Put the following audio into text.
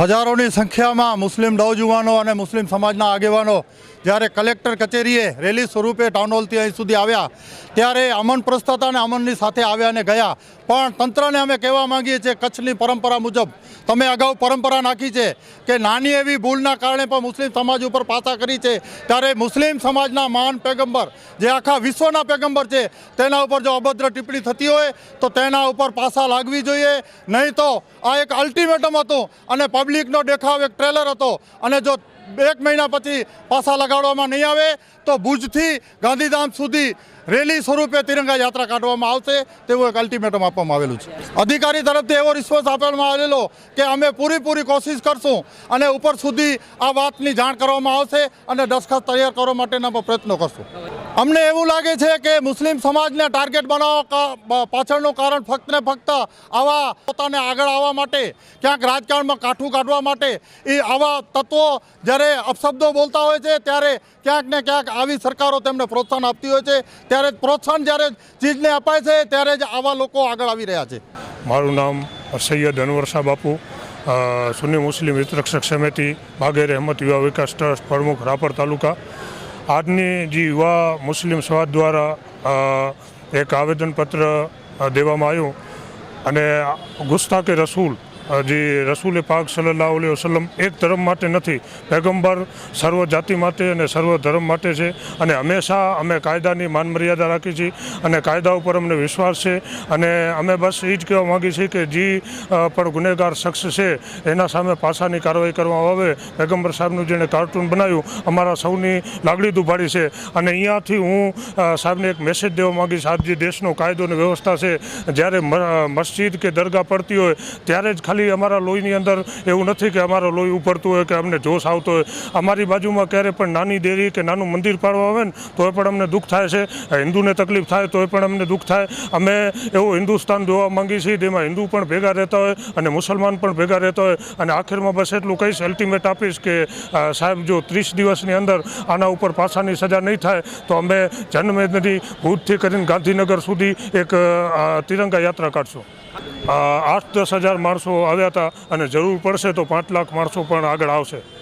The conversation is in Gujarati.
હજારોની સંખ્યામાં મુસ્લિમ નવજુવાનો અને મુસ્લિમ સમાજના આગેવાનો જ્યારે કલેક્ટર કચેરીએ રેલી સ્વરૂપે ટાઉન હોલથી અહીં સુધી આવ્યા, ત્યારે અમન પ્રસ્થતા અને અમનની સાથે આવ્યા અને ગયા. પણ તંત્રને અમે કહેવા માંગીએ છીએ, કચ્છની પરંપરા મુજબ. તમે અગાઉ પરંપરા નાખી છે કે નાની એવી ભૂલના કારણે પણ મુસ્લિમ સમાજ ઉપર પાછા કરી છે. ત્યારે મુસ્લિમ સમાજના મહાન પેગંબર, જે આખા વિશ્વના પેગંબર છે, તેના ઉપર જો અભદ્ર ટિપ્પણી થતી હોય, તો તેના ઉપર પાછા લાગવી જોઈએ. નહીં તો આ એક અલ્ટિમેટમ હતું અને પબ્લિકનો દેખાવ એક ટ્રેલર હતો. અને જો એક મહિના પછી પાછા લગાડવામાં નહીં આવે તો ભુજથી ગાંધીધામ સુધી રેલી સ્વરૂપે તિરંગા યાત્રા કાઢવામાં આવશે તેવું એક અલ્ટિમેટમ આપવામાં આવેલું છે. અધિકારી તરફથી એવો રિસ્પોન્સ આપવામાં આવેલો કે અમે પૂરેપૂરી કોશિશ કરશું અને ઉપર સુધી આ વાતની જાણ કરવામાં આવશે અને દરખાસ્ત તૈયાર કરવા માટેના પ્રયત્નો કરશું. અમને એવું લાગે છે કે મુસ્લિમ સમાજને ટાર્ગેટ બનાવવા પાછળનું કારણ ફક્ત ને ફક્ત આવા પોતાને આગળ આવવા માટે, ક્યાંક રાજકારણમાં કાઠું કાઢવા માટે, એ આવા તત્વો જ્યારે અપશબ્દો બોલતા હોય છે, ત્યારે ક્યાંક ને ક્યાંક આવી સરકારો તેમને પ્રોત્સાહન આપતી હોય છે ત્યારે પ્રોત્સાહન જ્યારે ચીજને અપાય છે, ત્યારે જ આવા લોકો આગળ આવી રહ્યા છે. મારું નામ સૈયદ અનવર બાપુ સુન્ની મુસ્લિમ હિતરક્ષક સમિતિ, બાગેર અહેમદ યુવા વિકાસ ટ્રસ્ટ, પ્રમુખ રાપર તાલુકા. આજની જે યુવા મુસ્લિમ સમાજ દ્વારા એક આવેદનપત્ર દેવામાં આવ્યું અને ગુસ્તાકે રસૂલ જે રસૂલે પાક સલ્લાહ અલૈહિ વસલ્લમ એક ધર્મ માટે નથી, પેગંબર સર્વ જાતિ માટે અને સર્વ ધર્મ માટે છે. અને હંમેશા અમે કાયદાની માન મર્યાદા રાખી છીએ અને કાયદા ઉપર અમને વિશ્વાસ છે. અને અમે બસ એ જ કહેવા માગીએ છીએ કે જે પણ ગુનેગાર શખ્સ છે, એના સામે પાસાની કાર્યવાહી કરવામાં આવે. પેગંબર સાહેબનું જેણે કાર્ટૂન બનાવ્યું, અમારા સૌની લાગણી દુભાડી છે. અને અહીંયાથી હું સાહેબને એક મેસેજ દેવા માગીશ. આજ દેશનો કાયદો અને વ્યવસ્થા છે, જ્યારે મસ્જિદ કે દરગાહ પડતી હોય, ત્યારે જ ખાલી અમારા લોહીની અંદર એવું નથી કે અમારો લોહી ઉપરતું હોય કે અમને જોશ આવતો હોય. અમારી બાજુમાં ક્યારે પણ નાની ડેરી કે નાનું મંદિર પાડવા આવે ને, તોય પણ અમને દુઃખ થાય છે. હિન્દુને તકલીફ થાય, તોય પણ અમને દુઃખ થાય. અમે એવું હિન્દુસ્તાન જોવા માંગીએ છીએ, જેમાં હિન્દુ પણ ભેગા રહેતા હોય અને મુસલમાન પણ ભેગા રહેતા હોય. અને આખરમાં બસ એટલું કહીશ અલ્ટિમેટ આપીશ કે સાહેબ, જો ત્રીસ દિવસની અંદર આના ઉપર પાછાની સજા નહીં થાય, તો અમે જન્મેદની ભૂતથી કરીને ગાંધીનગર સુધી એક તિરંગા યાત્રા કાઢશું. આઠ દસ હજાર માણસો આવ્યા હતા અને જરૂર પડશે તો પાંચ લાખ માણસો પણ આગળ આવશે.